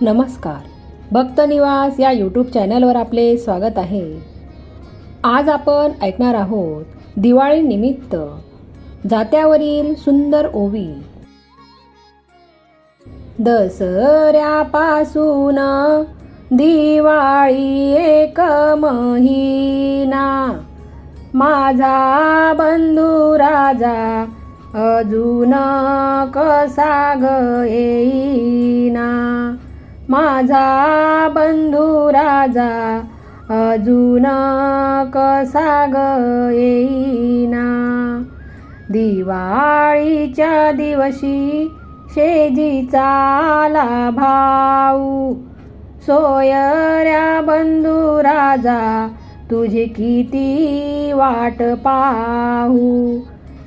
नमस्कार. भक्त निवास या यूट्यूब चॅनलवर आपले स्वागत आहे. आज आपण ऐकणार आहोत दिवाळीनिमित्त जात्यावरील सुंदर ओवी. दसऱ्यापासून दिवाळी एक महिना. माझा बंधू राजा अजून कसा ग येईना माझा बंधू राजा अजून कसा ग येईना? दिवाळीच्या दिवशी शेजीचा आला भाऊ सोयऱ्या बंधू राजा तुझी किती वाट पाहू?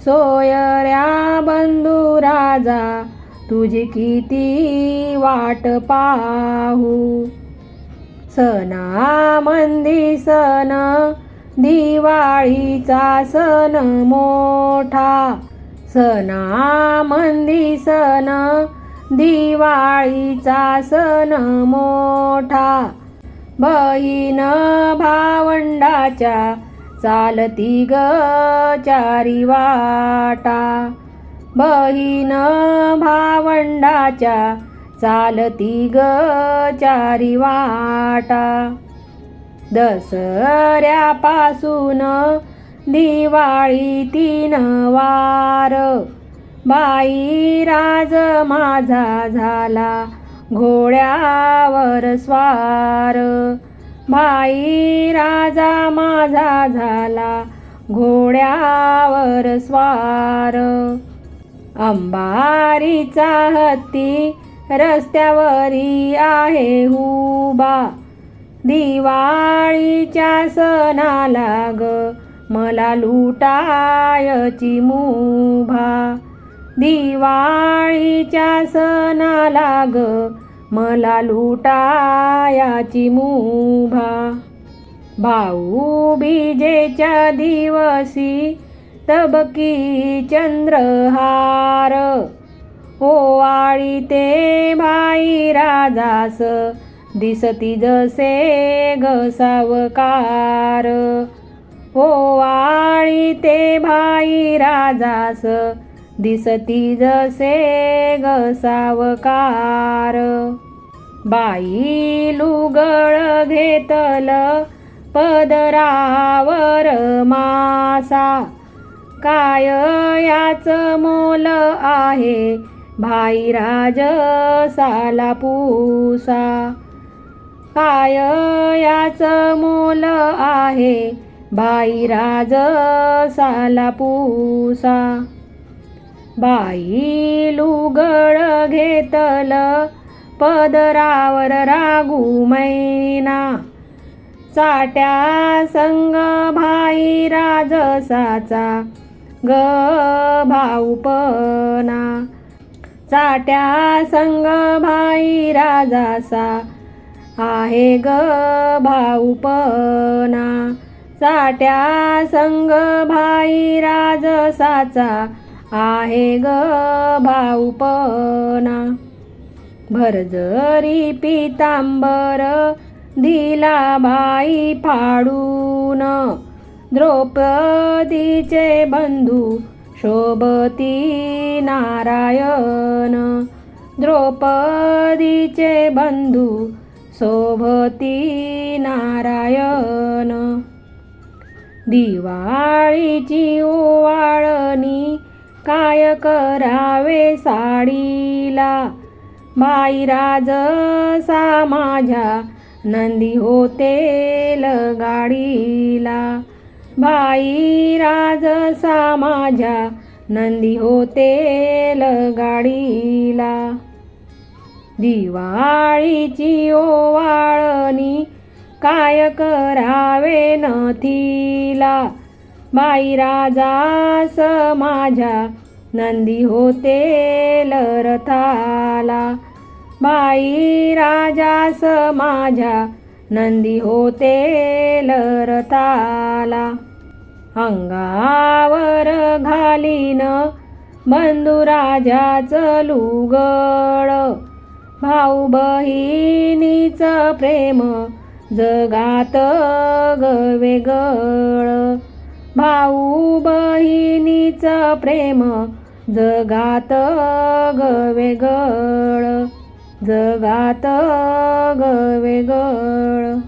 सोयऱ्या बंधू राजा तुझी किती वाट पाहू? सणामंदी सण दिवाळीचा सण मोठा. सणामंदी सण दिवाळीचा सण मोठा. बहीण भावंडाच्या चालती ग चारी वाटा. बहीण भावंडाच्या चालती ग चारी वाटा. दसऱ्यापासून दिवाळी तीन वार. बाई राज माझा झाला घोड्यावर स्वार. भाई राजा माझा झाला घोड्यावर स्वार. अंबारीचा हत्ती रस्त्यावरी आहे उभा. दिवाळीच्या सणाला ग मला लुटायची मुभा. दिवाळीच्या सणाला ग मला लुटायाची मुभा. भाऊ बीजेच्या दिवशी तबकी चंद्रहार. हो ओवाळी ते भाई राजास दिसती जसे गसावकार ओवाळी हो ते भाई राजास दिसती जसे गसावकार बाई लुगळ घेतल पदरावर मासा. काय याच मोल आहे? भाई राज साला पुसा काय याच मोल आहे? भाई राज साला पुसा बाई लुगळ घेतल पदरावर रागू मैना. चाट्या संग भाई राजसाचा ग भाऊपणा. चाट्या संग भाई राजासा आहे ग भाऊपणा. चाट्या संग भाई राजसाचा आहे ग भाऊपणा. भरजरी पितांबर दिला बाई फाडून द्रौपदीचे बंधू शोभती नारायण. द्रौपदीचे बंधू शोभती नारायण. दिवाळीची ओवाळणी काय करावे साडीला? बाई सा माझ्या नंदी होतेल गाडीला. बाई राज माझ्या नंदी होते गाडीला दिवाळीची ओवाळणी काय करावे नथीला. बाई राजास माझ्या नंदी होते रथाला बाई राजास माझ्या नंदी होते रथाला अंगावर घालीन बंधुराजाचं लुगड. भाऊ बहिणीचं प्रेम जगात ग भाऊ बहिणीचं प्रेम जगात ग जगात ग